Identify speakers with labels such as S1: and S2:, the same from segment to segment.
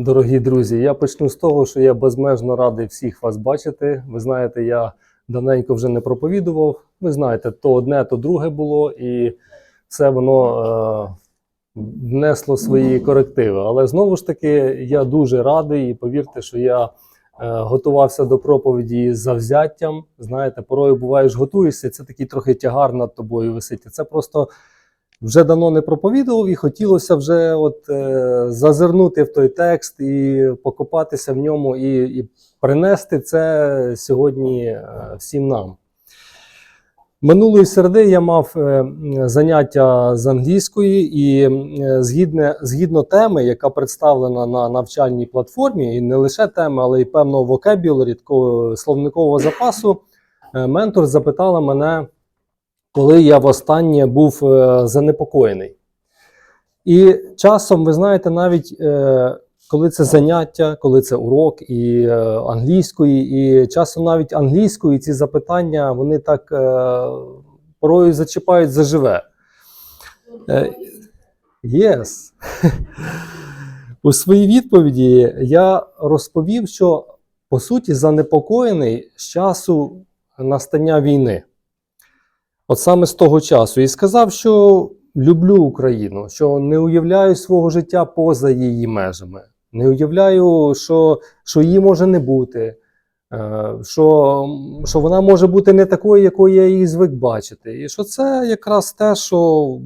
S1: Дорогі друзі, я почну з того, що я безмежно радий всіх вас бачити. Ви знаєте, я давненько вже не проповідував. Ви знаєте, то одне, то друге було, і все воно е, внесло свої корективи. Але знову ж таки, я дуже радий і повірте, що я е, готувався до проповіді з завзяттям. Знаєте, порою буваєш, готуєшся, це такий трохи тягар над тобою висить. Це просто вже давно не проповідував, і хотілося вже от е, зазирнути в той текст і покопатися в ньому, і, і принести це сьогодні е, всім нам. Минулої середи я мав е, заняття з англійської, і згідно, згідно теми, яка представлена на навчальній платформі, і не лише теми, але й певного вокабюларі, такого словникового запасу, ментор запитала мене, коли я востаннє був е, занепокоєний. І часом, ви знаєте, навіть е, коли це заняття, коли це урок і е, англійської, і часом навіть англійської ці запитання вони так е, порою зачіпають заживе. Е, Yes. У своїй відповіді я розповів, що по суті занепокоєний з часу настання війни. От саме з того часу. І сказав, що люблю Україну, що не уявляю свого життя поза її межами. Не уявляю, що, що її може не бути, е, що, що вона може бути не такою, якою я її звик бачити. І що це якраз те, що,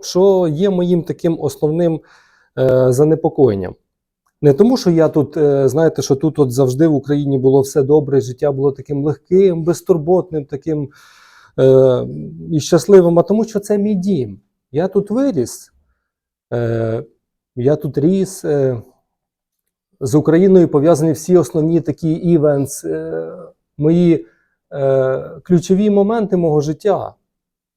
S1: що є моїм таким основним е, занепокоєнням. Не тому, що я тут, е, знаєте, що тут от завжди в Україні було все добре, життя було таким легким, безтурботним, таким е, і щасливим, а тому, що це мій дім. Я тут виріс, е, я тут ріс. Е, з Україною пов'язані всі основні такі івентс, е, мої ключові моменти мого життя,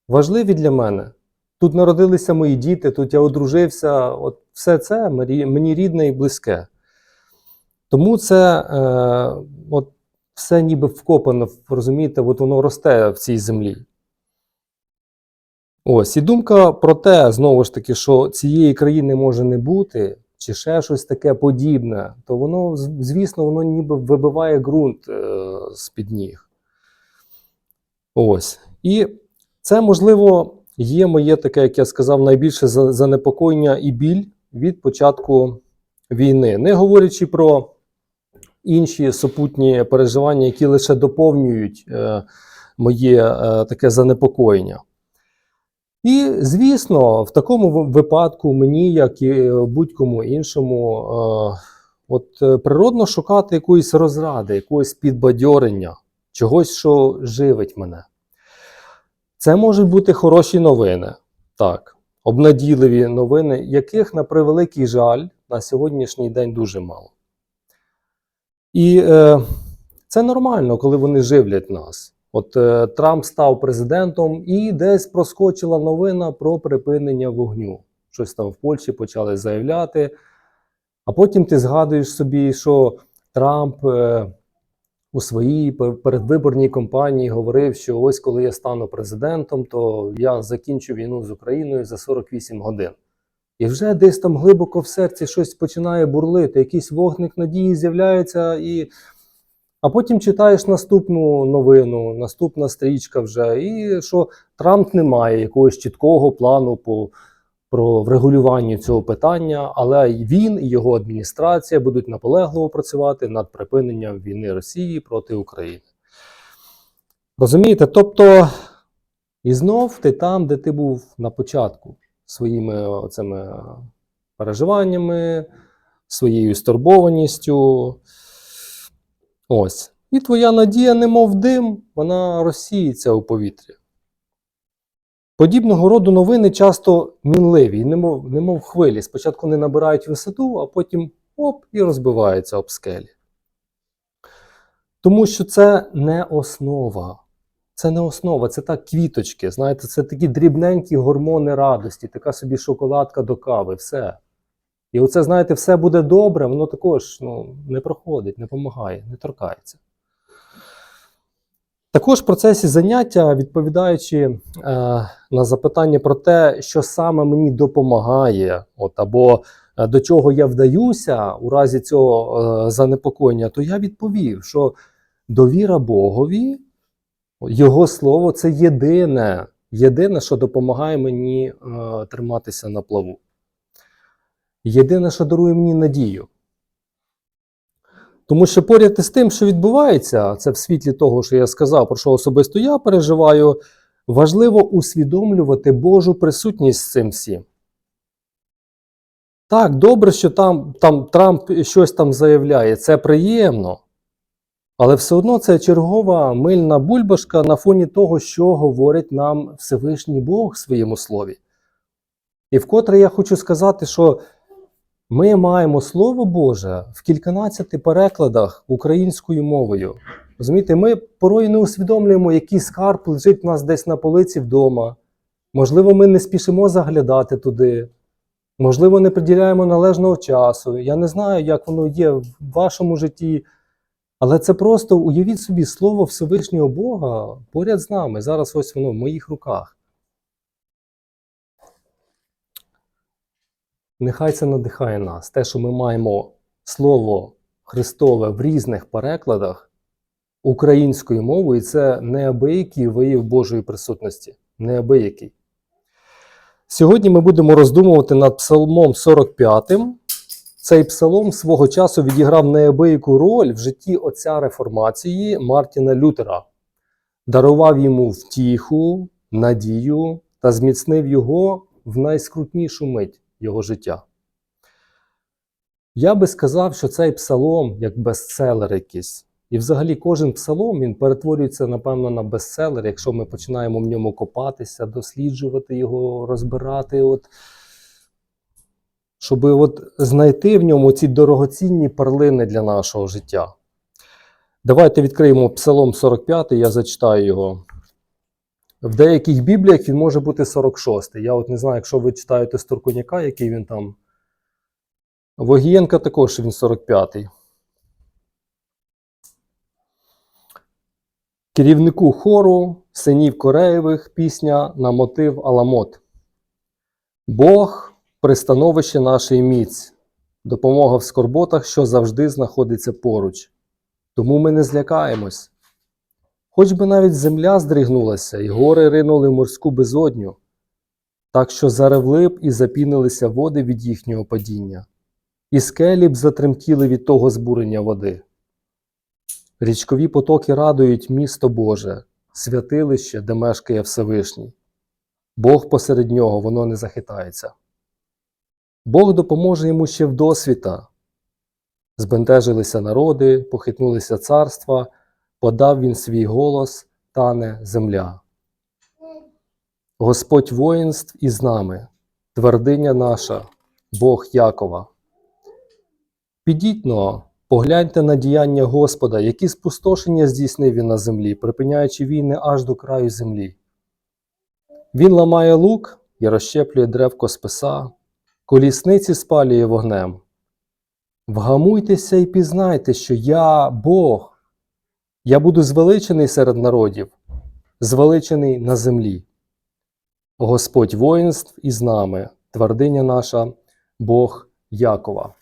S1: важливі для мене. Тут народилися мої діти, тут я одружився. От все це мені рідне і близьке. Тому це е, от все ніби вкопано, розумієте, от воно росте в цій землі. Ось, і думка про те, знову ж таки, що цієї країни може не бути, чи ще щось таке подібне, то воно, звісно, воно ніби вибиває ґрунт е, з-під ніг. Ось. І це, можливо, є моє таке, як я сказав, найбільше занепокоєння і біль від початку війни. Не говорячи про інші супутні переживання, які лише доповнюють е, моє е, таке занепокоєння. І, звісно, в такому випадку мені, як і е, будь-кому іншому, от природно шукати якоїсь розради, якогось підбадьорення, чогось, що живить мене. Це можуть бути хороші новини, так, обнадійливі новини, яких, на превеликий жаль, на сьогоднішній день дуже мало. І е, це нормально, коли вони живлять нас. От е, Трамп став президентом, і десь проскочила новина про припинення вогню. Щось там в Польщі почали заявляти. А потім ти згадуєш собі, що Трамп е, у своїй передвиборній кампанії говорив, що ось коли я стану президентом, то я закінчу війну з Україною за 48 годин. І вже десь там глибоко в серці щось починає бурлити, якийсь вогник надії з'являється, і... а потім читаєш наступну новину, наступна стрічка вже, і що Трамп не має якогось чіткого плану по про врегулювання цього питання, але він і його адміністрація будуть наполегливо працювати над припиненням війни Росії проти України. Розумієте? Тобто, і знов ти там, де ти був на початку своїми цими переживаннями, своєю стурбованістю. Ось. І твоя надія, немов дим, вона розсіється у повітрі. Подібного роду новини часто мінливі, немов, немов хвилі. Спочатку не набирають висоту, а потім оп, і розбиваються об скелі. Тому що це не основа. Це не основа, це так квіточки. Знаєте, це такі дрібненькі гормони радості, така собі шоколадка до кави, все. І оце, знаєте, все буде добре, воно також ну, не проходить, не допомагає, не торкається. Також в процесі заняття, відповідаючи е, на запитання про те, що саме мені допомагає, от, або е, до чого я вдаюся у разі цього е, занепокоєння, то я відповів, що довіра Богові, Його слово це єдине, єдине, що допомагає мені е, триматися на плаву. Єдине, що дарує мені надію. Тому що поряд із тим, що відбувається, це в світлі того, що я сказав, про що особисто я переживаю, важливо усвідомлювати Божу присутність з цим всім. Так, добре, що там, там Трамп щось там заявляє, це приємно. Але все одно це чергова мильна бульбашка на фоні того, що говорить нам Всевишній Бог в своєму слові. І вкотре я хочу сказати, що ми маємо Слово Боже в кільканадцяти перекладах українською мовою. Розумієте, ми порою не усвідомлюємо, який скарб лежить у нас десь на полиці вдома. Можливо, ми не спішимо заглядати туди. Можливо, не приділяємо належного часу. Я не знаю, як воно є в вашому житті. Але це просто уявіть собі слово Всевишнього Бога поряд з нами. Зараз ось воно в моїх руках. Нехай це надихає нас. Те, що ми маємо слово Христове в різних перекладах українською мовою, це неабиякий вияв Божої присутності. Неабиякий. Сьогодні ми будемо роздумувати над Псалмом 45. Цей псалом свого часу відіграв неабияку роль в житті отця реформації Мартіна Лютера, дарував йому втіху, надію та зміцнив його в найскрутнішу мить його життя. Я би сказав, що цей псалом як бестселер якийсь. І взагалі кожен псалом він перетворюється, напевно, на бестселер, якщо ми починаємо в ньому копатися, досліджувати його, розбирати. От, щоб от знайти в ньому ці дорогоцінні перлини для нашого життя. Давайте відкриємо Псалом 45, я зачитаю його. В деяких бібліях він може бути 46. Я от не знаю, якщо ви читаєте Стуркуняка, який він там. Вогієнка також він 45. Керівнику хору синів Кореєвих пісня на мотив Аламот. Бог пристановище нашої міць, допомога в скорботах, що завжди знаходиться поруч. Тому ми не злякаємось. Хоч би навіть земля здригнулася, і гори ринули в морську безодню, так що заревли б і запінилися води від їхнього падіння, і скелі б затремтіли від того збурення води. Річкові потоки радують місто Боже, святилище, де мешкає Всевишній. Бог посеред нього, воно не захитається. Бог допоможе йому ще в досвіта. Збентежилися народи, похитнулися царства, подав він свій голос, тане земля. Господь воїнств із нами, твердиня наша, Бог Якова. Підіть но, погляньте на діяння Господа, які спустошення здійснив він на землі, припиняючи війни аж до краю землі. Він ламає лук і розщеплює древко списа, колісниці спалює вогнем. Вгамуйтеся і пізнайте, що я Бог. Я буду звеличений серед народів, звеличений на землі. Господь воїнств із нами, твердиня наша, Бог Якова.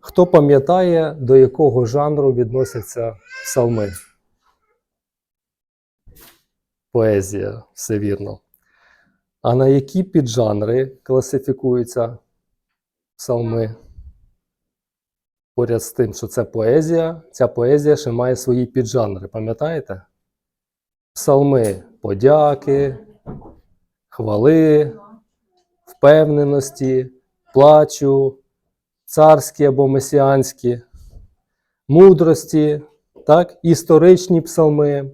S1: Хто пам'ятає, до якого жанру відносяться псалми? Поезія, все вірно. А на які піджанри класифікуються псалми? Поряд з тим, що це поезія, ця поезія ще має свої піджанри, пам'ятаєте? Псалми подяки, хвали, впевненості, плачу, царські або месіанські, мудрості, так? історичні псалми.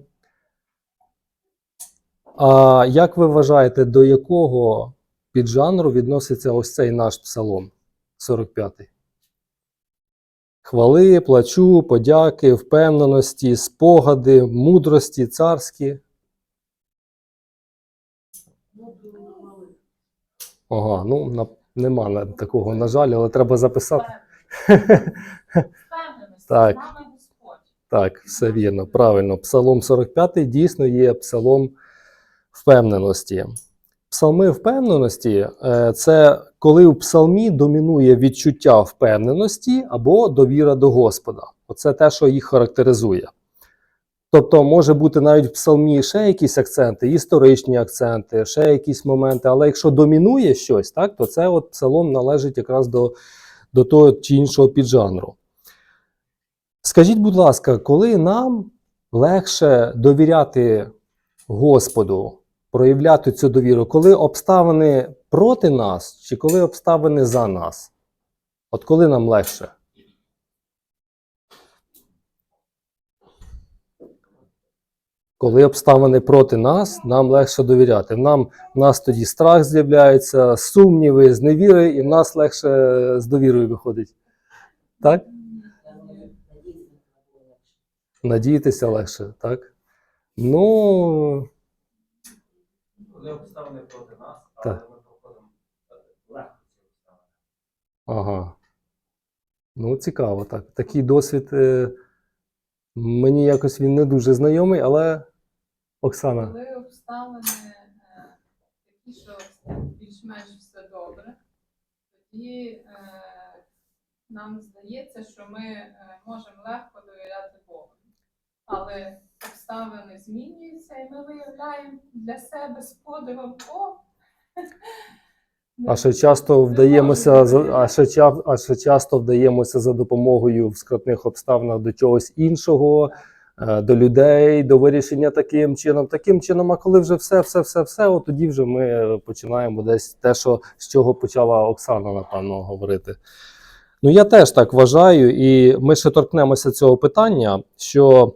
S1: А як ви вважаєте, до якого піджанру відноситься ось цей наш псалом 45-й? Хвали, плачу, подяки, впевненості, спогади, мудрості, царські. Ага, ну на, нема такого, на жаль, але треба записати.
S2: Впевненості,
S1: Так. Так, все вірно, правильно. Псалом 45 дійсно є псалом впевненості. Псалми впевненості е, це коли у псалмі домінує відчуття впевненості або довіра до Господа. Оце те, що їх характеризує. Тобто може бути навіть в псалмі ще якісь акценти, історичні акценти, ще якісь моменти, але якщо домінує щось, так, то це от псалом належить якраз до, до того чи іншого піджанру. Скажіть, будь ласка, коли нам легше довіряти Господу, проявляти цю довіру, коли обставини проти нас, чи коли обставини за нас? От коли нам легше? Коли обставини проти нас, нам легше довіряти. Нам, в нас тоді страх з'являється, сумніви, зневіри, і в нас легше з довірою виходить. Так? Надіятися легше, так? Ну,
S2: Коли обставини проти нас,
S1: Так.
S2: але ми проходимо е, легко ці обставини.
S1: ага. Ну, цікаво, так. Такий досвід. е, Мені якось він не дуже знайомий, але Оксана.
S3: Коли обставини е, такі, що більш-менш все добре, тоді е, нам здається, що ми е, можемо легко довіряти Богу. Але обставини змінюються, і ми виявляємо для себе з подивом, о,
S1: А ще часто вдаємося а ще, а ще часто вдаємося за допомогою в скрутних обставинах до чогось іншого, е, до людей, до вирішення таким чином, таким чином. А коли вже все, все, все, все, от тоді вже ми починаємо десь те, що з чого почала Оксана, напевно, говорити. Ну, я теж так вважаю, і ми ще торкнемося цього питання, що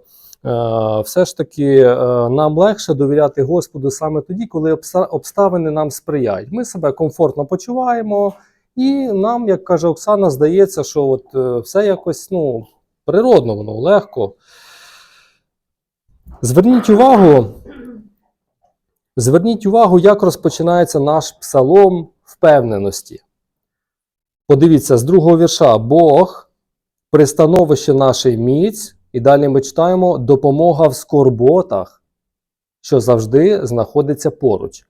S1: все ж таки е, нам легше довіряти Господу саме тоді, коли обставини нам сприяють. Ми себе комфортно почуваємо, і нам, як каже Оксана, здається, що от е, все якось ну, природно, воно легко. Зверніть увагу, зверніть увагу, як розпочинається наш псалом впевненості. Подивіться з другого вірша: Бог, пристановище нашої міць, і далі ми читаємо допомога в скорботах, що завжди знаходиться поруч.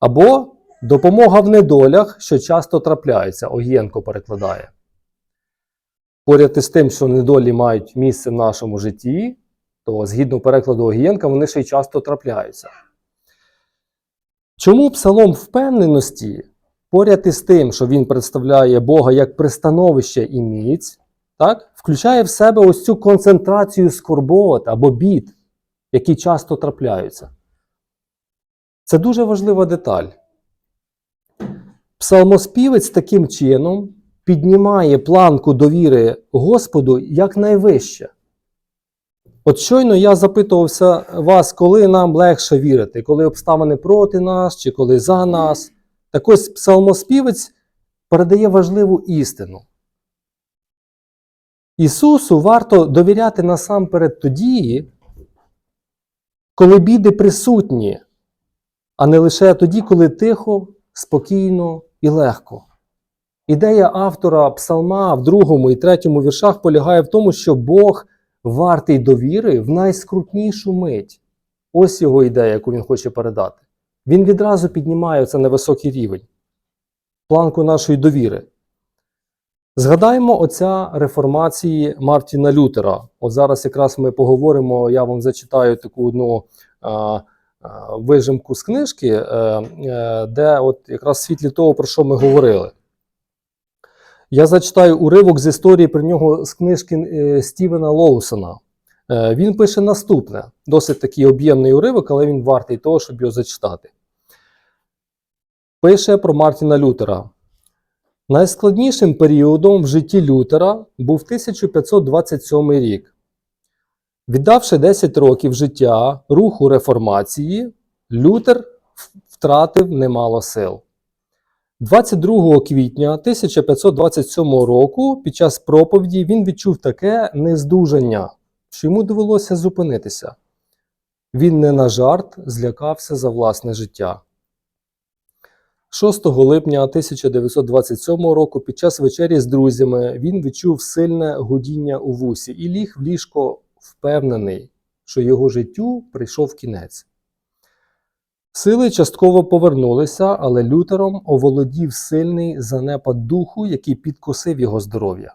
S1: Або допомога в недолях, що часто трапляються. Огієнко перекладає. Поряд із тим, що недолі мають місце в нашому житті, то згідно перекладу Огієнка, вони ще й часто трапляються. Чому псалом впевненості поряд із тим, що він представляє Бога як пристановище і міць, так, включає в себе ось цю концентрацію скорбот або бід, які часто трапляються. Це дуже важлива деталь. Псалмоспівець таким чином піднімає планку довіри Господу як найвище. От щойно я запитувався вас, коли нам легше вірити, коли обставини проти нас чи коли за нас. Так ось псалмоспівець передає важливу істину. Ісусу варто довіряти насамперед тоді, коли біди присутні, а не лише тоді, коли тихо, спокійно і легко. Ідея автора псалма в другому і третьому віршах полягає в тому, що Бог вартий довіри в найскрутнішу мить. Ось його ідея, яку він хоче передати. Він відразу піднімає це на високий рівень, планку нашої довіри. Згадаємо отця реформації Мартіна Лютера. От зараз якраз ми поговоримо, я вам зачитаю таку одну а, а, вижимку з книжки, е, е, де от якраз світлі того, про що ми говорили. Я зачитаю уривок з історії про нього з книжки е, Стівена Лоусона. Е, Він пише наступне: досить такий об'ємний уривок, але він вартий того, щоб його зачитати. Пише про Мартіна Лютера. Найскладнішим періодом в житті Лютера був 1527 рік. Віддавши 10 років життя руху реформації, Лютер втратив немало сил. 22 квітня 1527 року під час проповіді він відчув таке нездужання, що йому довелося зупинитися. Він не на жарт злякався за власне життя. 6 липня 1927 року під час вечері з друзями він відчув сильне гудіння у вусі і ліг в ліжко впевнений, що його життю прийшов кінець. Сили частково повернулися, але Лютером оволодів сильний занепад духу, який підкосив його здоров'я.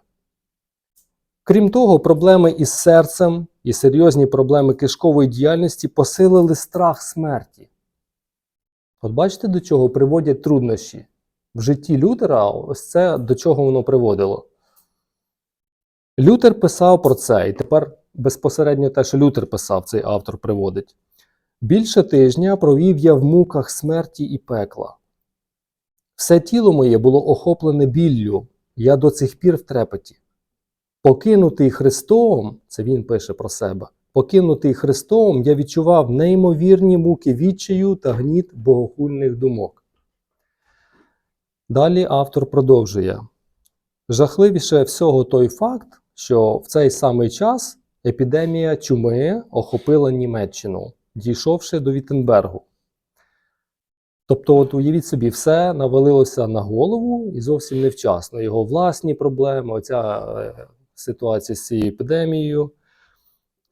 S1: Крім того, проблеми із серцем і серйозні проблеми кишкової діяльності посилили страх смерті. От бачите, до чого приводять труднощі? В житті Лютера ось це до чого воно приводило. Лютер писав про це, і тепер безпосередньо те, що Лютер писав, цей автор приводить. Більше тижня провів я в муках смерті і пекла. Все тіло моє було охоплене біллю, я до цих пір в трепеті. Покинутий Христом, це він пише про себе, покинутий Христом, я відчував неймовірні муки відчаю та гніт богохульних думок. Далі автор продовжує. Жахливіше всього той факт, що в цей самий час епідемія чуми охопила Німеччину, дійшовши до Віттенбергу. Тобто, от уявіть собі, все навалилося на голову і зовсім невчасно. Його власні проблеми, оця е, ситуація з цією епідемією.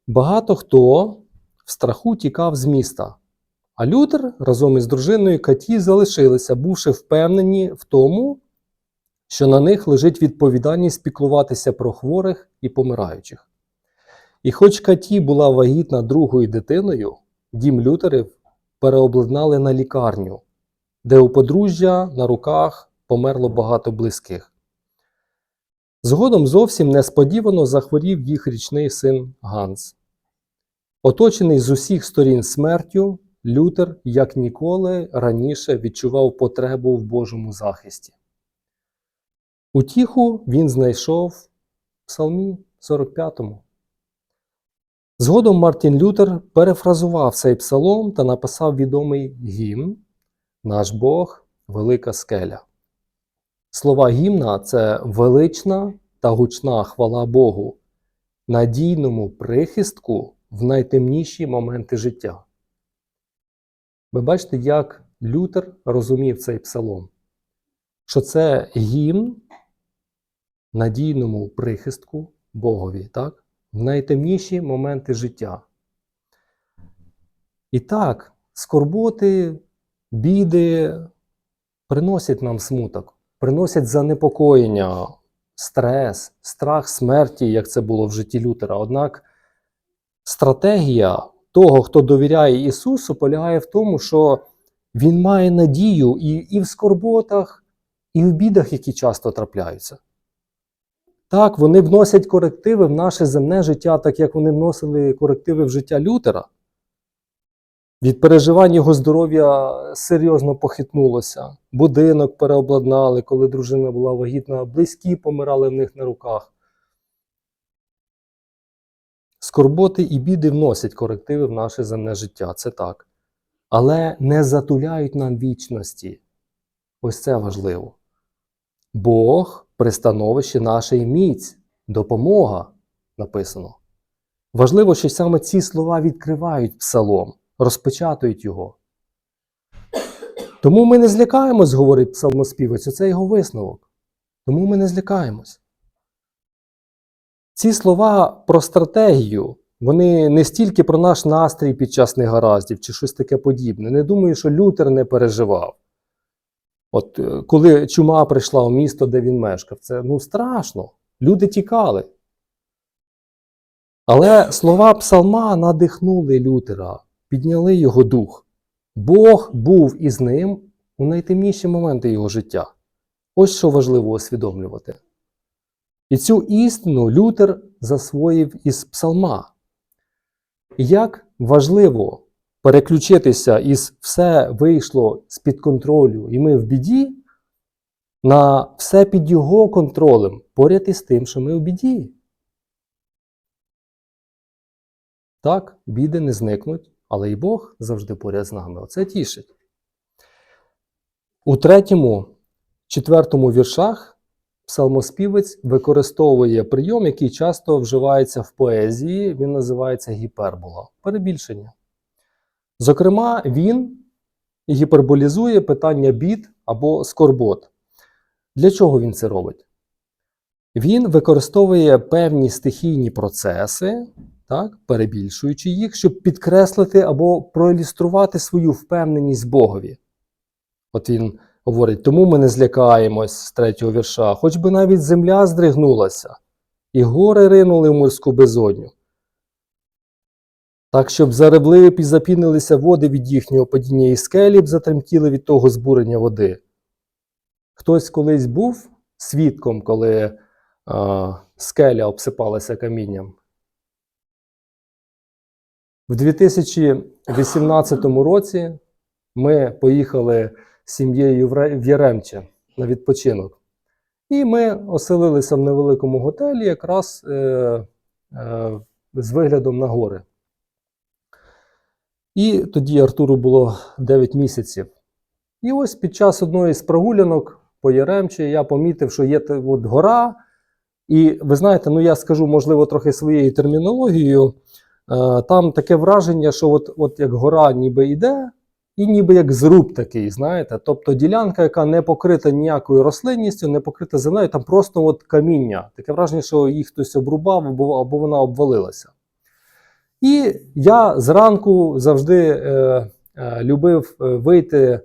S1: Багато хто в страху тікав з міста. А Лютер разом із дружиною Каті залишилися, бувши впевнені в тому, що на них лежить відповідальність піклуватися про хворих і помираючих. І хоч Каті була вагітна другою дитиною, дім Лютерів переобладнали на лікарню, де у подружжя на руках померло багато близьких. Згодом зовсім несподівано захворів їх річний син Ганс. Оточений з усіх сторін смертю, Лютер, як ніколи раніше, відчував потребу в Божому захисті. Утіху він знайшов в Псалмі 45. Згодом Мартін Лютер перефразував цей псалом та написав відомий гімн Наш Бог велика скеля. Слова гімна це велична та гучна хвала Богу, надійному прихистку в найтемніші моменти життя. Ви бачите, як Лютер розумів цей псалом, що це гімн надійному прихистку Богові, так? в найтемніші моменти життя. І так, скорботи, біди приносять нам смуток, приносять занепокоєння, стрес, страх смерті, як це було в житті Лютера. Однак стратегія того, хто довіряє Ісусу, полягає в тому, що Він має надію і, і в скорботах, і в бідах, які часто трапляються. Так, вони вносять корективи в наше земне життя, так як вони вносили корективи в життя Лютера. Від переживань його здоров'я серйозно похитнулося. Будинок переобладнали, коли дружина була вагітна, близькі помирали в них на руках. Скорботи і біди вносять корективи в наше земне життя, це так. Але не затуляють нам вічності. Ось це важливо. Бог пристановище наше і міць, допомога написано. Важливо, що саме ці слова відкривають псалом, розпечатують його. Тому ми не злякаємось, говорить псалмоспівець, оце його висновок. Тому ми не злякаємось. Ці слова про стратегію, вони не стільки про наш настрій під час негараздів чи щось таке подібне. Не думаю, що Лютер не переживав. От е, коли чума прийшла у місто, де він мешкав, це ну страшно. Люди тікали. Але слова псалма надихнули Лютера, підняли його дух. Бог був із ним у найтемніші моменти його життя. Ось що важливо усвідомлювати. І цю істину Лютер засвоїв із псалма. Як важливо переключитися із все вийшло з-під контролю, і ми в біді, на все під його контролем, поряд із тим, що ми в біді. Так, біди не зникнуть, але і Бог завжди поряд з нами. Оце тішить. У третьому, четвертому віршах псалмоспівець використовує прийом, який часто вживається в поезії, він називається гіпербола, перебільшення. Зокрема, він гіперболізує питання бід або скорбот. Для чого він це робить? Він використовує певні стихійні процеси так, перебільшуючи їх, щоб підкреслити або проілюструвати свою впевненість Богові. От він говорить: тому ми не злякаємось з третього вірша, хоч би навіть земля здригнулася, і гори ринули в морську безодню. Так, щоб заребли і запінилися води від їхнього падіння, і скелі б затремтіли від того збурення води. Хтось колись був свідком, коли а, скеля обсипалася камінням. В 2018 році ми поїхали з сім'єю в Ре- Яремче на відпочинок. І ми оселилися в невеликому готелі, якраз е, е, з виглядом на гори. І тоді Артуру було 9 місяців. І ось під час одної з прогулянок по Яремчі я помітив, що є от гора. І ви знаєте, ну я скажу, можливо, трохи своєю термінологією. Е, там таке враження, що от, от як гора ніби йде, і ніби як зруб такий, знаєте. Тобто ділянка, яка не покрита ніякою рослинністю, не покрита землею, там просто от каміння. Таке враження, що їх хтось обрубав або, або вона обвалилася. І я зранку завжди е, е, любив е, вийти е,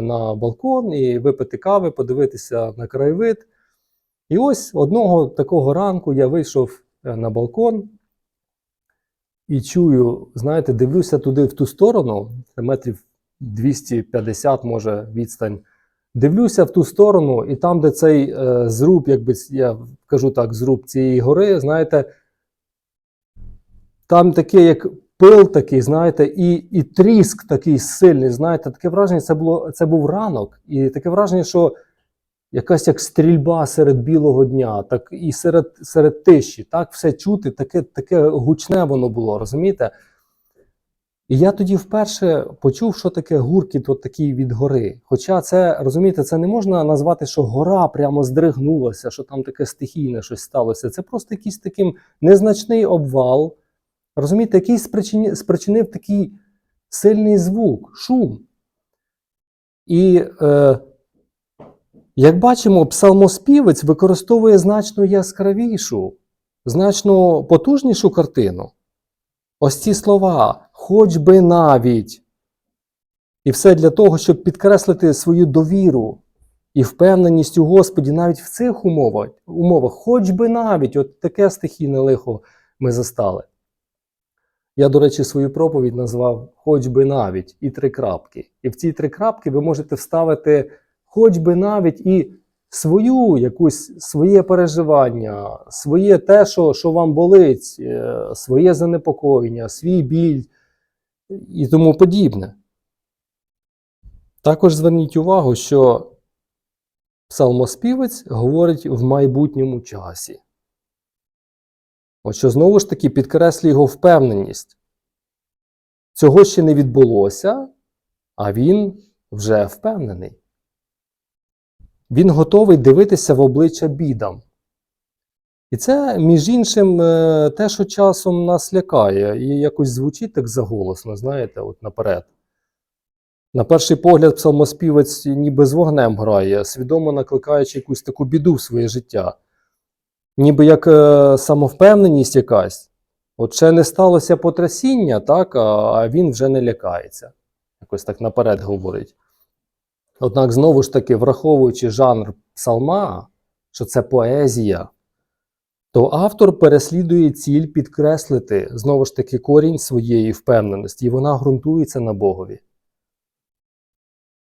S1: на балкон і випити кави, подивитися на краєвид. І ось одного такого ранку я вийшов е, на балкон і чую, знаєте, дивлюся туди в ту сторону, це метрів 250, може, відстань. Дивлюся в ту сторону, і там, де цей е, зруб, якби я кажу так, зруб цієї гори, знаєте, там таке, як пил такий, знаєте, і, і тріск такий сильний, знаєте, таке враження, це, було, це був ранок, і таке враження, що якась як стрільба серед білого дня, так і серед, серед тиші, так все чути, таке, таке гучне воно було, розумієте? І я тоді вперше почув, що таке гуркіт от такий від гори. Хоча це, розумієте, це не можна назвати, що гора прямо здригнулася, що там таке стихійне щось сталося. Це просто якийсь такий незначний обвал, розумієте, який спричини- спричинив такий сильний звук, шум. І е, як бачимо, псалмоспівець використовує значно яскравішу, значно потужнішу картину. Ось ці слова, хоч би навіть. І все для того, щоб підкреслити свою довіру і впевненість у Господі навіть в цих умовах, умовах, хоч би навіть, от таке стихійне лихо ми застали. Я, до речі, свою проповідь назвав Хоч би навіть і три крапки. І в ці три крапки ви можете вставити хоч би навіть і свою якусь своє переживання, своє те, що, що вам болить, е, своє занепокоєння, свій біль і тому подібне. Також зверніть увагу, що псалмоспівець говорить в майбутньому часі. От що знову ж таки підкреслює його впевненість. Цього ще не відбулося, а він вже впевнений. Він готовий дивитися в обличчя бідам. І це, між іншим, е, те, що часом нас лякає, і якось звучить так заголосно, знаєте, от наперед. На перший погляд, псалмоспівець ніби з вогнем грає, свідомо накликаючи якусь таку біду в своє життя. Ніби як е, самовпевненість якась. От ще не сталося потрясіння, так, а, а він вже не лякається. Якось так наперед говорить. Однак, знову ж таки, враховуючи жанр псалма, що це поезія, то автор переслідує ціль підкреслити знову ж таки корінь своєї впевненості, і вона ґрунтується на Богові.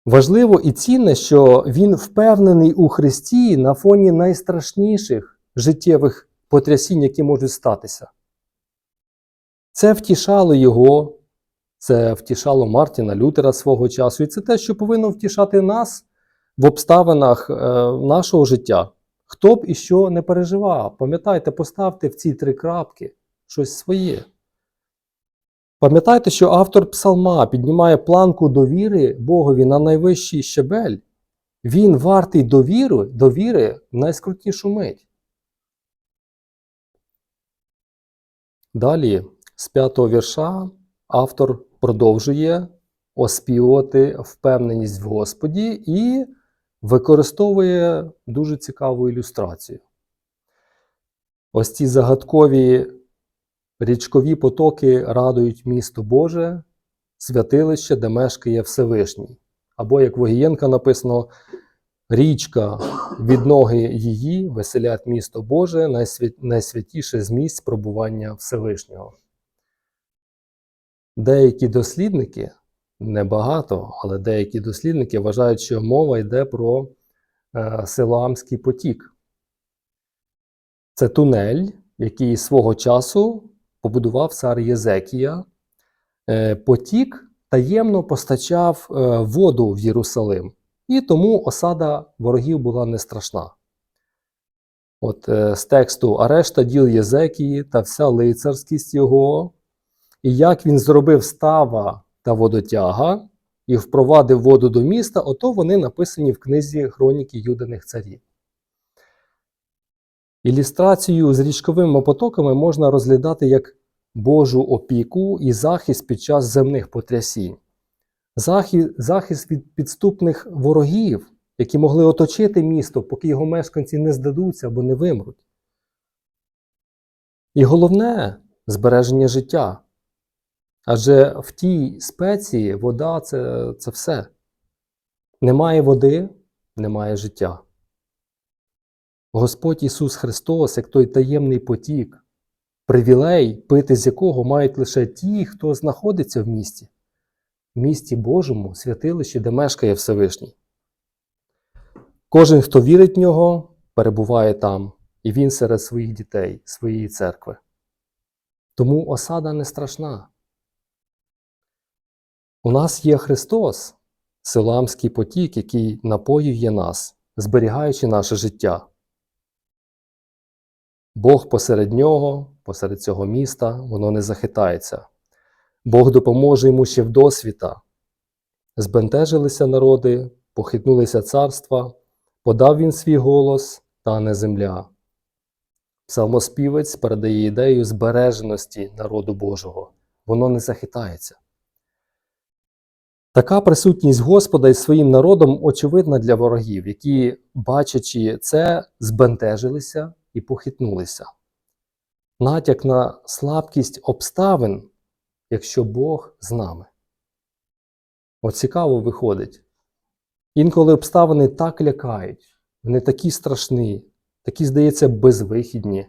S1: Важливо і цінне, що він впевнений у Христі на фоні найстрашніших життєвих потрясінь, які можуть статися. Це втішало його, це втішало Мартіна Лютера свого часу, і це те, що повинно втішати нас в обставинах е, нашого життя. Хто б і що не переживав, пам'ятайте, поставте в ці три крапки щось своє. Пам'ятайте, що автор псалма піднімає планку довіри Богові на найвищий щебель. Він вартий довіри, довіри в найскрутнішу мить. Далі, з п'ятого вірша, автор продовжує оспівувати впевненість в Господі і використовує дуже цікаву ілюстрацію. Ось ці загадкові річкові потоки радують місто Боже, святилище, де мешкає Всевишній. Або, як в Огієнка написано, річка від ноги її веселять місто Боже, найсвят... найсвятіше з місць пробування Всевишнього. Деякі дослідники, небагато, але деякі дослідники вважають, що мова йде про е, Силоамський потік. Це тунель, який свого часу побудував цар Єзекія. Е, Потік таємно постачав е, воду в Єрусалим, і тому осада ворогів була не страшна. От з тексту А решта діл Єзекії та вся лицарськість його, і як він зробив става та водотяга і впровадив воду до міста, ото вони написані в книзі Хроніки Юдиних царів. Ілюстрацію з річковими потоками можна розглядати як Божу опіку і захист під час земних потрясінь. Захист від підступних ворогів, які могли оточити місто, поки його мешканці не здадуться або не вимруть. І головне збереження життя. Адже в тій спеції вода це, це все. Немає води, немає життя. Господь Ісус Христос, як той таємний потік, привілей, пити з якого мають лише ті, хто знаходиться в місті, в місті Божому, святилищі, де мешкає Всевишній. Кожен, хто вірить в нього, перебуває там, і він серед своїх дітей, своєї церкви. Тому осада не страшна. У нас є Христос, Силамський потік, який напоює нас, зберігаючи наше життя. Бог посеред нього, посеред цього міста, воно не захитається. Бог допоможе йому ще в досвіта. Збентежилися народи, похитнулися царства, подав він свій голос, та не земля. Псалмоспівець передає ідею збереженості народу Божого. Воно не захитається. Така присутність Господа із своїм народом очевидна для ворогів, які, бачачи це, збентежилися і похитнулися. Натяк на слабкість обставин, якщо Бог з нами. От цікаво виходить. Інколи обставини так лякають, вони такі страшні, такі, здається, безвихідні.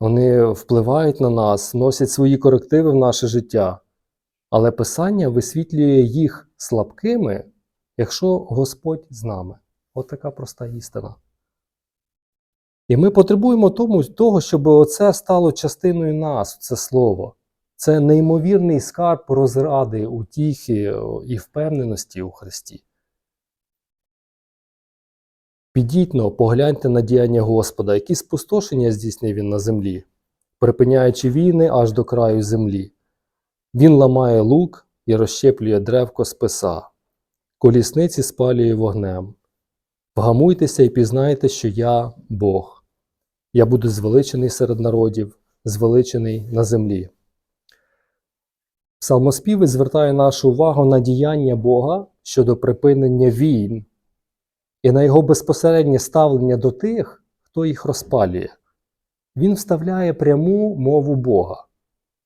S1: Вони впливають на нас, носять свої корективи в наше життя. Але Писання висвітлює їх слабкими, якщо Господь з нами. От така проста істина. І ми потребуємо тому, того, щоб оце стало частиною нас, це слово. Це неймовірний скарб розради, утіхи і впевненості у Христі. Підіть-но, погляньте на діяння Господа, які спустошення здійснив Він на землі, припиняючи війни аж до краю землі. Він ламає лук і розщеплює древко з писа, колісниці спалює вогнем. Вгамуйтеся і пізнайте, що я Бог. Я буду звеличений серед народів, звеличений на землі. Псалмоспівець звертає нашу увагу на діяння Бога щодо припинення війн і на його безпосереднє ставлення до тих, хто їх розпалює. Він вставляє пряму мову Бога,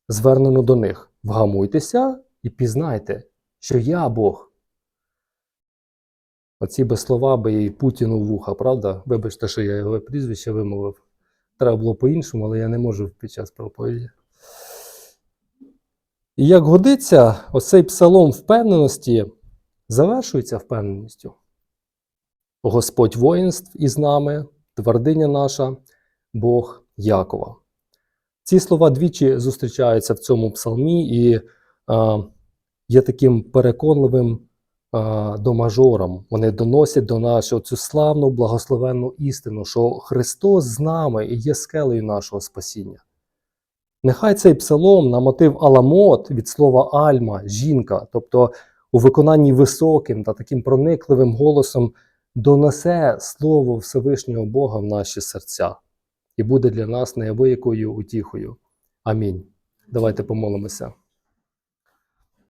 S1: звернену до них. Вгамуйтеся і пізнайте, що я Бог. Оці би слова би і Путіну в вуха, правда? Вибачте, що я його прізвище вимовив. Треба було по-іншому, але я не можу під час проповіді. І як годиться, оцей псалом впевненості завершується впевненістю. Господь воїнств із нами, твердиня наша, Бог Якова. Ці слова двічі зустрічаються в цьому псалмі і е, є таким переконливим е, домажором. Вони доносять до нас цю славну благословенну істину, що Христос з нами і є скелею нашого спасіння. Нехай цей псалом на мотив аламот від слова альма, жінка, тобто у виконанні високим та таким проникливим голосом донесе слово Всевишнього Бога в наші серця і буде для нас неабиякою утіхою. Амінь. Давайте помолимося.